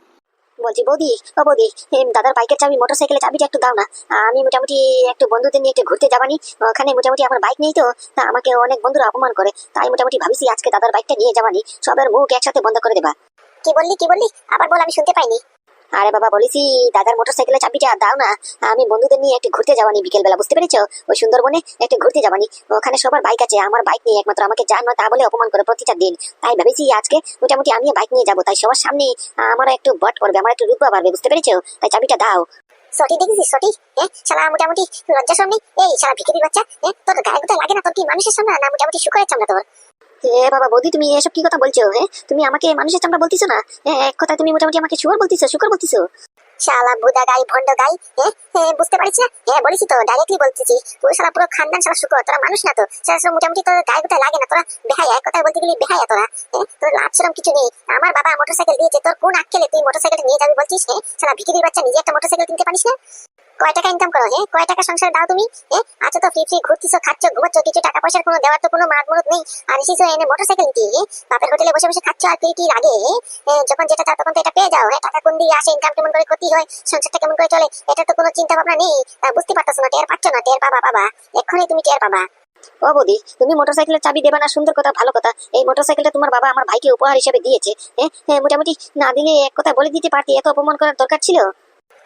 বলছি বৌদি ও বৌদি এম, দাদার বাইকের চাবি মোটর সাইকেলের চাবিটা একটু দাও না। আমি মোটামুটি একটু বন্ধুদের নিয়ে একটু ঘুরতে যাবানি। ওখানে মোটামুটি আমার বাইক নেই তো। তা আমাকে অনেক বন্ধুরা অপমান করে। তাই মোটামুটি ভাবিছি আজকে দাদার বাইকটা নিয়ে যাবানি। সবার মুখ একসাথে বন্ধ করে দেবা। কি বললি কি বললি? আবার বল আমি শুনতে পাইনি। আরে বাবা বলিসি দাদার মোটর সাইকেলের চাবিটা দাও না। আমি বন্ধুদের নিয়ে একটু ঘুরতে যাবানি বিকেল বেলা বুঝতে পেরেছ? ওই সুন্দরবনে একটু ঘুরতে যাবানি ওখানে সবার বাইক আছে, আমার বাইক নেই একমাত্র আমাকে যা নয় তা বলে অপমান করে প্রতিটা দিন। তাই ভেবেছি আজকে মোটামুটি আমিও বাইক নিয়ে যাব, তাই সবার সামনে আমার একটু বট করবে আমার একটু রূপা বাড়বে, বুঝতে পেরেছ? তাই চাবিটা দাও। সটি দেখেছিস সটি হ্যাঁ শালা মোটামুটি লজ্জা সামনে, এই শালা ভিকিরি বাচ্চা হ্যাঁ তোর গায়ে কোথায় লাগে না, তোর কি মানুষের সামনে? না, মোটামুটি শুকরের চামড়া তোর। বাবা, বৌদি, তুমি এসব কি কথা বলছো হ্যাঁ? তুমি আমাকে মানুষের চামড়া না? এক কথা, তুমি মোটামুটি আমাকে শুয়ার শুকর শালা বুদা গাই ভন্ড গাই হ্যাঁ বুঝতে পারছিস না? হ্যাঁ বলেছি তো ডাইরেক্টলি বলতেছি। তুই শালা পুরো খানদান, শালা শুকর, তোরা মানুষ না তো? মোটামুটি তোর গায়ে কোথায় লাগে না, তোরা বেহায়া, এক কথা বলতে গেলে বেহায়া তোরা তোর লাভ সেরকম কিছু নেই। আমার বাবা মোটরসাইকেল দিয়েছে, তোর কোন আক্কেলে তুই মোটরসাইকেল নিয়ে যাবি বলছিস হ্যাঁ শালা ভিকিরির বাচ্চা নিজে একটা মোটরসাইকেল কিনতে পারিস না? কয় টাকা ইনকাম করো? হ্যাঁ কয় টাকা সংসার দাও তুমি? হ্যাঁ আচ্ছা তো ফ্রি ঘুরতিছো খাচ্ছ ঘুমাচ্ছ কিছু টাকা পয়সার কোনো দেওয়ার তো কোনো মাঠ মুরত নেই। আর এসেছ এনে মোটরসাইকেল হ্যাঁ? বাপের হোটেলে বসে বসে খাচ্ছ আর ফ্রি লাগে? যখন যেটা চাও তখন তো এটা পেয়ে যাও। হ্যাঁ টাকা কোন দিয়ে আসে ইনকাম কেমন করে করতে হয় সংসারটা কেমন করে চলে এটা তো কোনো চিন্তা ভাবনা নেই বুঝতে পারতেছো না টের পাচ্ছ না টের পাবা বাবা এক্ষুনি তুমি টের পাবা। ও বৌদি তুমি মোটরসাইকেলের চাবি দেবে না? সুন্দর কথা ভালো কথা। এই মোটরসাইকেলটা তোমার বাবা আমার ভাইকে উপহার হিসেবে দিয়েছে। হ্যাঁ হ্যাঁ, মোটামুটি না দিলে এক কথা বলে দিতে পারতি এত অপমান করার দরকার ছিল?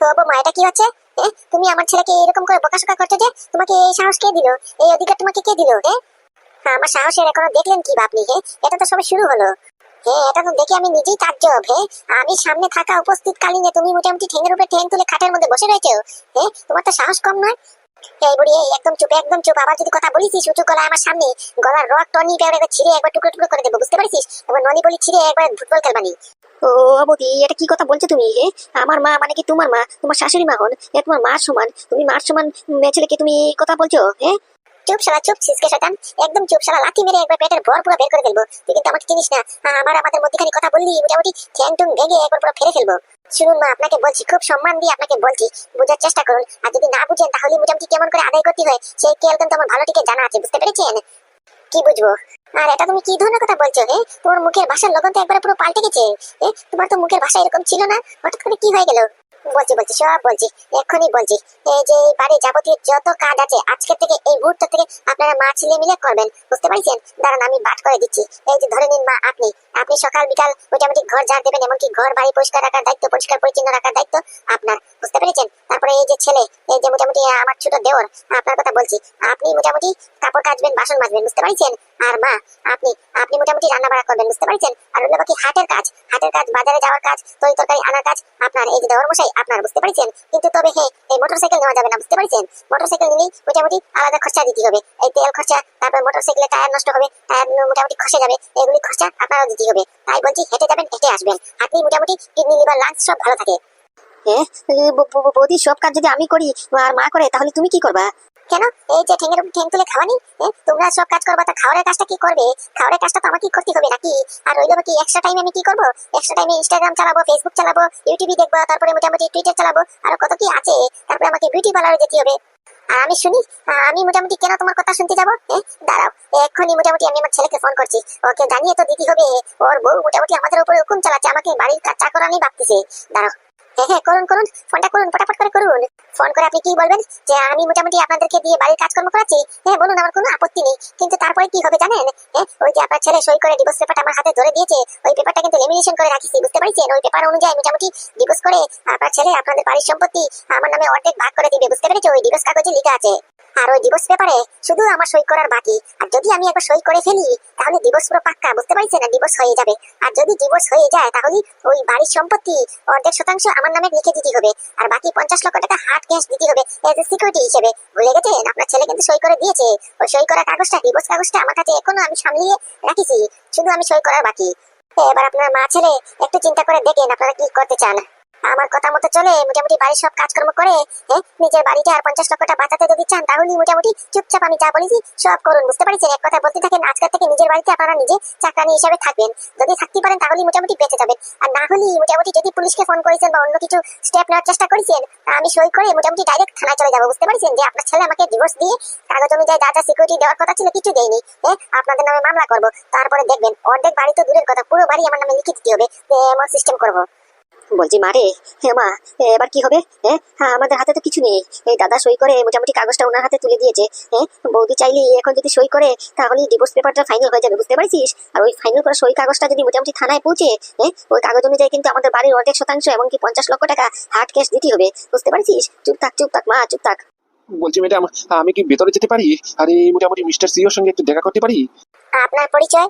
তো মা এটা কি হচ্ছে? তুমি আমার ছেলেকে এরকম করে বকাশকা করছ যে তোমাকে এই সাহস কে দিল? এই অধিকার তোমাকে কে দিল হ্যাঁ আমার সাহসের এখনও দেখলেন কি বা আপনি হ্যাঁ এটা তো সবে শুরু হলো। হ্যাঁ এটা তো দেখে আমি নিজেই তাজ্জব হ্যাঁ আমি সামনে থাকা উপস্থিত কালীনে তুমি মোটামুটি ঠেঙের উপরে ঠেং তুলে খাটের মধ্যে বসে রয়েছো হ্যাঁ তোমার তো সাহস কম নয়? এই বুড়ি একদম চুপ একদম চুপ। আবার যদি কথা বলিস উঁচু গলা আমার সামনে গলার রক টনি পেয়ে ছিঁড়ে একবার টুকরো টুকরো করে দেবো, বুঝতে পারছিস? এবার ননি বলি ছিঁড়ে একবার ফুটবল খেলবানি। ও বৌদি, এটা কি কথা বলছো তুমি, হে? আমার মা মানে কি তোমার মা? তোমার শাশুড়ি মা হন? তোমার মার সমান? তুমি মার সমান ছেলেকে তুমি কথা বলছো হ্যাঁ চুপ শালা, চুপ ছিসকে শয়তান। একদম চুপ শালা, লাথি মেরে একবার পেটের ভর পুরো বের করে ফেলব। তুই কিন্তু আমাকে চিনিস না। আমার আমাদের মধ্যখানে কথা বললি, মোটামুটি ঠ্যাং টুং ভেঙে একবার পুরো ফেরে ফেলব। শুনুন মা, আপনাকে বলছি, খুব সম্মান দিয়ে আপনাকে বলছি, বোঝার চেষ্টা করুন। আর যদি না বুঝেন, তাহলে মোটামুটি কেমন করে আদায় করতে হয়, সেই কেল কিন্তু আমার ভালো টিকে জানা আছে, বুঝতে পেরেছেন? কি বুঝব? আর এটা তুমি কি ধরনের কথা বলছো, হে? তোমার মুখের ভাষার লগন তো একবারে পুরো পাল্টে গেছে তোমার তো মুখের ভাষা এরকম ছিল না। হঠাৎ করে কি হয়ে গেল? বলছি বলছি, সব বলছি, এক্ষুনি বলছি। এই যে এই বাড়ির যাবতীয় যত কাজ আছে আজকে থেকে এই মুহূর্ত থেকে আপনারা মা ছেলে মিলে করবেন, বুঝতে পারছেন? দাঁড়ান, আমি বাট করে দিচ্ছি। এই যে ধরে নিন মা, আপনি আপনি সকাল, বিকাল মোটামুটি ঘর ঝাড় দেবেন, এমনকি ঘর, বাড়ি পরিষ্কার রাখার দায়িত্ব, পরিষ্কার, পরিচ্ছন্ন রাখার দায়িত্ব আপনার, বুঝতে পেরেছেন? তারপরে এই যে ছেলে, এই যে মোটামুটি আমার ছোট দেওর, আপনার কথা বলছি, আপনি মোটামুটি কাপড় কাচবেন, বাসন মাজবেন, বুঝতে পারছেন? আর মা, আপনি আপনি মোটামুটি রান্না বাড়া করবেন, বুঝতে পারছেন? আর হলো বাকি হাটের কাজ হাটের কাজ, বাজারে যাওয়ার কাজ, তরি তরকারি আনার কাজ, আপনার এই যে দেওয়ার মশাই আপনার বুঝতে পারছেন? কিন্তু তবে হ্যাঁ এই মোটরসাইকেল নেওয়া যাবে না, বুঝতে পারছেন? মোটরসাইকেল নিলেই মোটামুটি আলাদা খরচা দিতে হবে। এই তেল খরচা, তারপর মোটরসাইকেলে টায়ার নষ্ট হবে টায়ার মোটামুটি খসে যাবে, এগুলি খরচা আপনারও দিতে হবে। তাই বলছি, হেঁটে যাবেন, হেঁটে আসবেন। আপনি মোটামুটি কিডনি, লিভার লাংস সব ভালো থাকে। হ্যাঁ বৌদি, সব কাজ যদি আমি করি আর মা করে, তাহলে তুমি কি করবা? কেন? এই যে ঠেঙের ঠেং তুলে খাওয়ানি তোমরা সব কাজ করবা, তা খাওয়ারের কাজটা কি করবে? খাওয়ারের কাজটা তো আমাকেই করতে হবে নাকি? আর ওইগুলো কি এক্সট্রা টাইমে আমি কি করব? এক্সট্রা টাইমে ইনস্টাগ্রাম চালাবো ফেসবুক চালাবো ইউটিউবে দেখব, তারপরে মোটামুটি টুইটার চালাবো, আর কত কি আছে? তারপরে আমাকে বিউটি পার্লারে যেতে হবে। আর আমি শুনি আমি মোটামুটি কেন তোমার কথা শুনতে যাব? দাঁড়াও, এক্ষুনি মোটামুটি আমি আমার ছেলেকে ফোন করছি। ওকে জানিয়ে তো দিতে হবে, ওর বউ মোটামুটি আমাদের উপরে হুকুম চালাচ্ছে, আমাকে বাড়ির চাকর আমি ভাবতেছে। দাঁড়াও। হ্যাঁ হ্যাঁ হ্যাঁ তারপরে কি হবে জানেন? আপনার ছেলে সই করে আমার হাতে ধরে দিয়েছে, ওই কিন্তু করে বুঝতে ওই পেপার অনুযায়ী আপনার আপনাদের বাড়ির সম্পত্তি আমার নামে অর্ধেক ভাগ করে দিবে, বুঝতে পেরেছে? ওই ডিভোর্স কাগজে লিখা আছে। আর ওই ডিভোর্স পেপারে? শুধু আমার সই করার বাকি। আর যদি আমি একবার সই করে ফেলি, তাহলে ডিভোর্স পুরো পাক্কা। বুঝতে পারছেন? না ডিভোর্স হয়ে যাবে। আর যদি ডিভোর্স হয়ে যায়, তাহলে ওই বাড়ির সম্পত্তি অর্ধেক শতাংশ আমার নামে লিখে দিতে হবে। আর বাকি পঞ্চাশ লক্ষ টাকা হার্ড ক্যাশ দিতে হবে এজ এ সিকিউরিটি হিসেবে। ভুলে গেছেন? আপনার ছেলে কিন্তু সই করে দিয়েছে। ওই সই করা কাগজটা ডিভোর্স কাগজটা আমার কাছে এখনও আমি সামলিয়ে রাখিছি। শুধু আমি সই করার বাকি। এবার আপনার মা ছেলে, একটু চিন্তা করে দেখেন আপনারা কি করতে চান। আমার কথা মতো চলে, মোটামুটি বাড়ির সব কাজকর্ম করে হ্যাঁ? নিজের বাড়িটা আর পঞ্চাশ লক্ষটা বাঁচাতে যদি চান তাহলে মোটামুটি চুপচাপ আমি যা বলেছি, সব করুন, বুঝতে পারছেন? এক কথা বলতে থাকেন আজকের থেকে নিজের বাড়িতে আপনারা নিজে চাকরানি হিসাবে থাকবেন। যদি থাকতে পারেন তাহলে মোটামুটি বেঁচে যাবেন। আর না হলে মোটামুটি যদি পুলিশকে ফোন করেছেন বা অন্য কিছু স্টেপ নেওয়ার চেষ্টা করেছেন আমি সই করে মোটামুটি ডাইরেক্ট থানায় চলে যাব, বুঝতে পারছেন? যে আপনার ছেলে আমাকে ডিভোর্স দিয়ে কাগজ অনুযায়ী যা যা সিকিউরিটি দেওয়ার কথা ছিল কিছু দেয়নি হ্যাঁ? আপনাদের নামে মামলা করব। তারপরে দেখবেন, অর্ধেক বাড়ি তো দূরের কথা, পুরো বাড়ি আমার নামে লিখে দিতে হবে? এমন সিস্টেম করব। বলছি মারে হ্যাঁ মা এবার কি হবে? হ্যাঁ হ্যাঁ আমাদের হাতে তো কিছু নেই। এই দাদা সই করে মোটামুটি কাগজটা ওনার হাতে তুলে দিয়েছে। হ্যাঁ বৌদি চাইলে এখন যদি সই করে তাহলে ডিভোর্স পেপারটা ফাইনাল হয়ে যাবে বুঝতে পারছিস? আর ওই ফাইনাল করা সই কাগজটা যদি মোটামুটি থানায় পৌঁছে হ্যাঁ ওই কাগজ অনুযায়ী কিন্তু আমাদের বাড়ির অর্ধেক শতাংশ এমনকি পঞ্চাশ লক্ষ টাকা হার্ড ক্যাশ দিতে হবে বুঝতে পারছিস? চুপ থাক চুপ থাক মা চুপ থাক। বলছি ম্যাডাম আমি কি ভেতরে যেতে পারি? আর এই মোটামুটি মিস্টার সিওর সঙ্গে একটু দেখা করতে পারি? আপনার পরিচয়?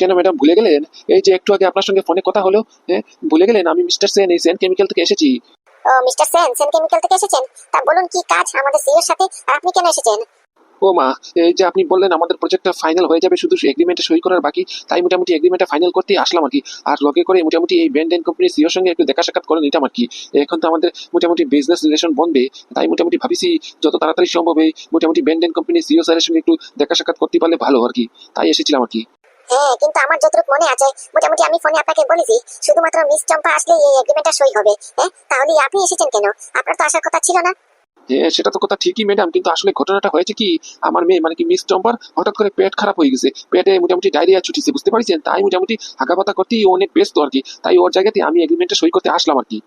কেন ম্যাডাম ভুলে গেলেন? এই যে একটু আগে আপনার সঙ্গে ফোনে কথা হলো হ্যাঁ ভুলে গেলেন? আমি মিস্টার সেন এই সেন কেমিক্যাল থেকে এসেছি। ও মিস্টার সেন সেন কেমিক্যাল থেকে এসেছেন? তা বলুন কি কাজ আমাদের সিওর সাথে? আর আপনি কেন এসেছেন? ও মা এই যে আপনি বললেন আমাদের প্রজেক্টটা ফাইনাল হয়ে যাবে শুধু এগ্রিমেন্টে সই করার বাকি তাই মোটামুটি এগ্রিমেন্টটা ফাইনাল করতেই আসলাম আর কি। আর লগে করে মোটামুটি এই ব্যান্ড এন্ড কোম্পানির সিওর সঙ্গে একটু দেখা সাক্ষাৎ করে নিতাম আর কি। এখন তো আমাদের মোটামুটি বিজনেস রিলেশন বনবে তাই মোটামুটি ভাবিছি যত তাড়াতাড়ি সম্ভব এই মোটামুটি ব্যান্ড এন্ড কোম্পানির সিও স্যারের সঙ্গে একটু দেখা সাক্ষাৎ করতে পারলে ভালো আর কি। তাই এসেছিলাম আর কি। হ্যাঁ কিন্তু আমার যতটুকু মনে আছে, মোটামুটি আমি ফোনে আপনাকে বলেছি, শুধুমাত্র মিস চম্পা আসলে এই এগ্রিমেন্টটা সই হবে। হ্যাঁ তাহলে আপনি এসেছেন কেন? আপনার তো আসার কথা ছিল না। হ্যাঁ সেটা তো কথা ঠিকই ম্যাডাম কিন্তু আসলে ঘটনাটা হয়েছে কি, আমার মেয়ে মানে কি মিস চম্পার হঠাৎ করে পেট খারাপ হয়ে গেছে। পেটে মোটামুটি ডায়রিয়া ছুটিছে, বুঝতে পারছেন? তাই মোটামুটি হাগাপাতা করতেই অনেক ব্যস্ত আর কি। তাই ওর জায়গাতে আমি এগ্রিমেন্টে সই করতে আসলাম আর কি।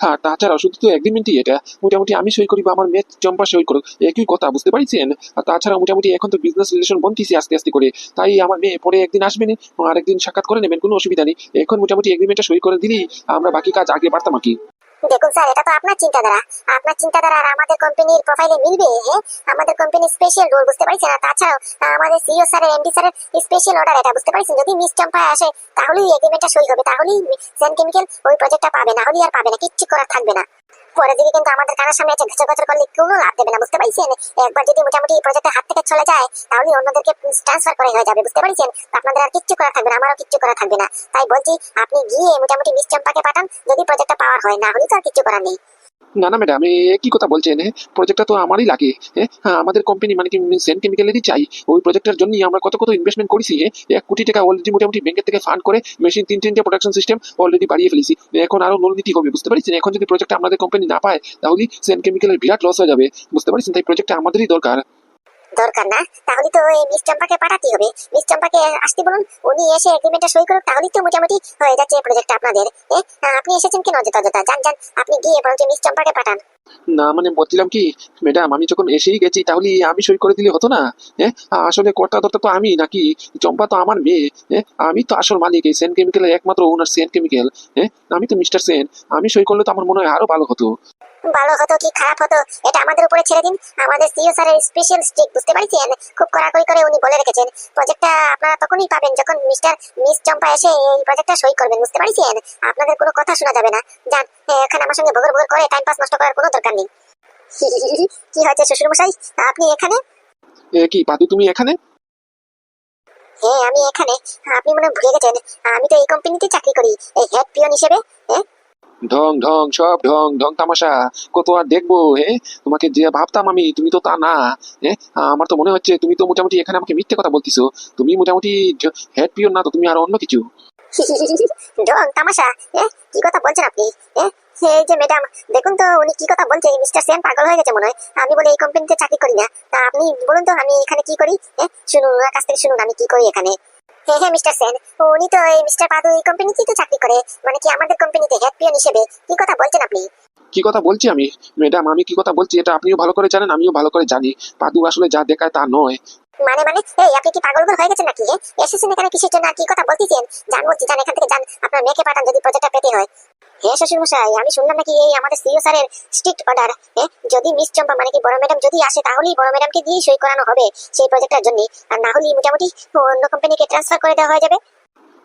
হ্যাঁ তাছাড়া শুধু তো এগ্রিমেন্টই এটা। মোটামুটি আমি সই করি বা আমার মেয়ে চম্পা সই করুক। একই কথা, বুঝতে পারছেন? আর তাছাড়া মোটামুটি এখন তো বিজনেস রিলেশন বনতেছি আস্তে আস্তে করে। তাই আমার মেয়ে পরে একদিন আসবেন আর একদিন সাক্ষাৎ করে নেবেন, কোনো অসুবিধা নেই। এখন মোটামুটি এগ্রিমেন্টটা সই করে দিলেই আমরা বাকি কাজ আগে পারতাম আর কি। দেখুন স্যার, এটা তো আপনার চিন্তাধারা। আপনার চিন্তাধারা আর আমাদের কোম্পানির প্রোফাইলে মিলবে হ্যাঁ? আমাদের কোম্পানির স্পেশাল রোল বুঝতে পারছেন? আর তাছাড়াও, আমাদের সিইও স্যারের এমডি স্যারের স্পেশাল অর্ডার এটা, বুঝতে পারছেন? যদি মিস চাম্পায় আসে, তাহলেই এগ্রিমেন্টটা সই হবে। তাহলেই সেন কেমিক্যাল ওই প্রজেক্টটা পাবে, না হলেই আর পাবে না, কিচ্ছু করার থাকবে না। পরে দিকে কিন্তু আমাদের কারোর সামনে ঘেচর ঘেচর করলে কোনো লাভ দেবে না, বুঝতে পারছেন? একবার যদি মোটামুটি এই প্রজেক্টের হাত থেকে চলে যায় তাহলে অন্যদেরকে ট্রান্সফার করে হয়ে যাবে, বুঝতে পারছেন? আপনাদের আর কিচ্ছু করা থাকবে না, আমারও কিচ্ছু করা থাকবে না। তাই বলছি, আপনি গিয়ে মোটামুটি মিস চম্পাকে পাঠান, যদি প্রজেক্টটা পাওয়ার হয়, না হলে তো আর কিচ্ছু করার নেই। না না ম্যাডাম কি কথা বলছেন? প্রজেক্টটা তো আমারই লাগে। হ্যাঁ আমাদের কোম্পানি মানে কি সেন কেমিক্যালেরই চাই। ওই প্রজেক্টের জন্যই আমরা কত কত ইনভেস্টমেন্ট করেছি। এক কোটি টাকা অলরেডি মোটামুটি ব্যাংকের থেকে ফান্ড করে মেশিন তিন তিনটে প্রোডাকশন সিস্টেম অলরেডি বাড়িয়ে ফেলেছি। এখন আরও লোন নীতি হবে, বুঝতে পারছেন? এখন যদি প্রজেক্টটা আমাদের কোম্পানি না পায়, তাহলে সেন্ট কেমিক্যালের বিরাট লস হয়ে যাবে, বুঝতে পারছেন? তাই প্রজেক্টটা আমাদেরই দরকার। দরকার না তাহলে তো ওই মিস চম্পাকে পাঠাতেই হবে। মিস চম্পাকে আসতে বলুন উনি এসে এগ্রিমেন্টটা সই করুক তাহলেই তো মোটামুটি হয়ে যাচ্ছে এই প্রজেক্টটা আপনাদের। এ, আপনি এসেছেন কেন অযথা অযথা যান যান আপনি গিয়ে বরঞ্চ মিস চম্পাকে পাঠান। না মানে বলছিলাম কি ম্যাডাম আমি যখন এসেই গেছি তাহলে আমি সই করে দিলে হতো না? হ্যাঁ আসলে কর্তা দর্তা তো আমি নাকি চম্পা তো আমার মেয়ে। হ্যাঁ আমি তো আসল মালিক এই সেন কেমিক্যালের একমাত্র ওনার সেন কেমিক্যাল হ্যাঁ আমি তো মিস্টার সেন। আমি সই করলে তো আমার মনে হয় আরও ভালো হতো। ভালো হতো কি খারাপ হতো এটা আমাদের উপরে ছেড়ে দিন। আমাদের সিও স্যারের স্পেশাল স্ট্রিক বুঝতে পারছেন? খুব কড়াকড়ি করে উনি বলে রেখেছেন। প্রজেক্টটা আপনারা তখনই পাবেন যখন মিস্টার মিস চম্পা এসে এই প্রজেক্টটা সই করবেন বুঝতে পারছেন? আপনাদের কোনো কথা শোনা যাবে না। যান এখানে আমার সঙ্গে বগর বগর করে টাইম পাস নষ্ট করার কোনো দরকার নেই। কি হয়েছে শ্বশুর মশাই আপনি এখানে? এ কি পাদু তুমি এখানে? হ্যাঁ আমি এখানে। আপনি মনে ভুলে গেছেন। আমি তো এই কোম্পানিতে চাকরি করি এই হেড পিয়ন হিসেবে হ্যাঁ? ঢং ঢং, সব ঢং ঢং তামাশা। কত আর দেখব হ্যাঁ তোমাকে যে ভাবতাম আমি, তুমি তো তা না হ্যাঁ আমার তো মনে হচ্ছে তুমি তো মোটামুটি এখানে আমাকে মিথ্যে কথা বলতিছো। তুমি মোটামুটি হেড পিওর না তো, তুমি আর অন্য কিছু। ডং তামাশা কি কথা বলছেন আপনি এই যে ম্যাডাম দেখুন তো উনি কি কথা বলছে মিস্টার সেন পাগল হয়ে গেছে মনে হয়। আমি বলে এই কোম্পানিতে চাকরি করি না। তা আপনি বলুন তো, আমি এখানে কি করি শুনুন কাছ থেকে শুনুন, আমি কি করি এখানে। হ্যাঁ হ্যাঁ মিস্টার সেন? উনি তো এই মিস্টার পাদু এই কোম্পানিতেই তো চাকরি করে। মানে কি আমাদের কোম্পানিতে হেড পিয়ন হিসেবে? কি কথা বলছেন আপনি? কি কথা বলছি আমি? ম্যাডাম, আমি কি কথা বলছি? এটা আপনিও ভালো করে জানেন, আমিও ভালো করে জানি। পাদু আসলে যা দেখায় তা নয়। মানে মানে? এই আপনি কি পাগল হয়ে গেছেন নাকি? এসেছেন এখানে কিসের জন্য আর কি কথা বলতেছেন? জান বলছি জান এখান থেকে যান আপনার মেয়েকে পাঠান যদি প্রজেক্টটা পেতে হয়। হ্যাঁ শ্বশুর মশাই আমি শুনলাম নাকি এই আমাদের সিও স্যারের স্ট্রিক্ট অর্ডার যদি মিস চম্পা মানে কি বড় ম্যাডাম যদি আসে তাহলেই বড় ম্যাডামকে দিয়ে সই করানো হবে সেই প্রজেক্টটার জন্য। আর না হলেই মোটামুটি অন্য কোম্পানিকে ট্রান্সফার করে দেওয়া হয়ে যাবে।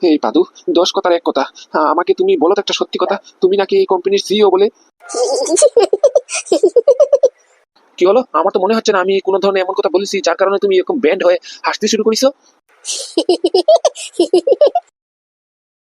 এই পাদু দশ কথার এক কথা। আমাকে তুমি বলো তো একটা সত্যি কথা। তুমি নাকি এই কোম্পানির সিইও বলে? কি হলো আমার তো মনে হচ্ছে না, আমি কোনো ধরনের এমন কথা বলেছি যার কারণে তুমি এরকম ব্যান্ড হয়ে হাসতে শুরু করেছ।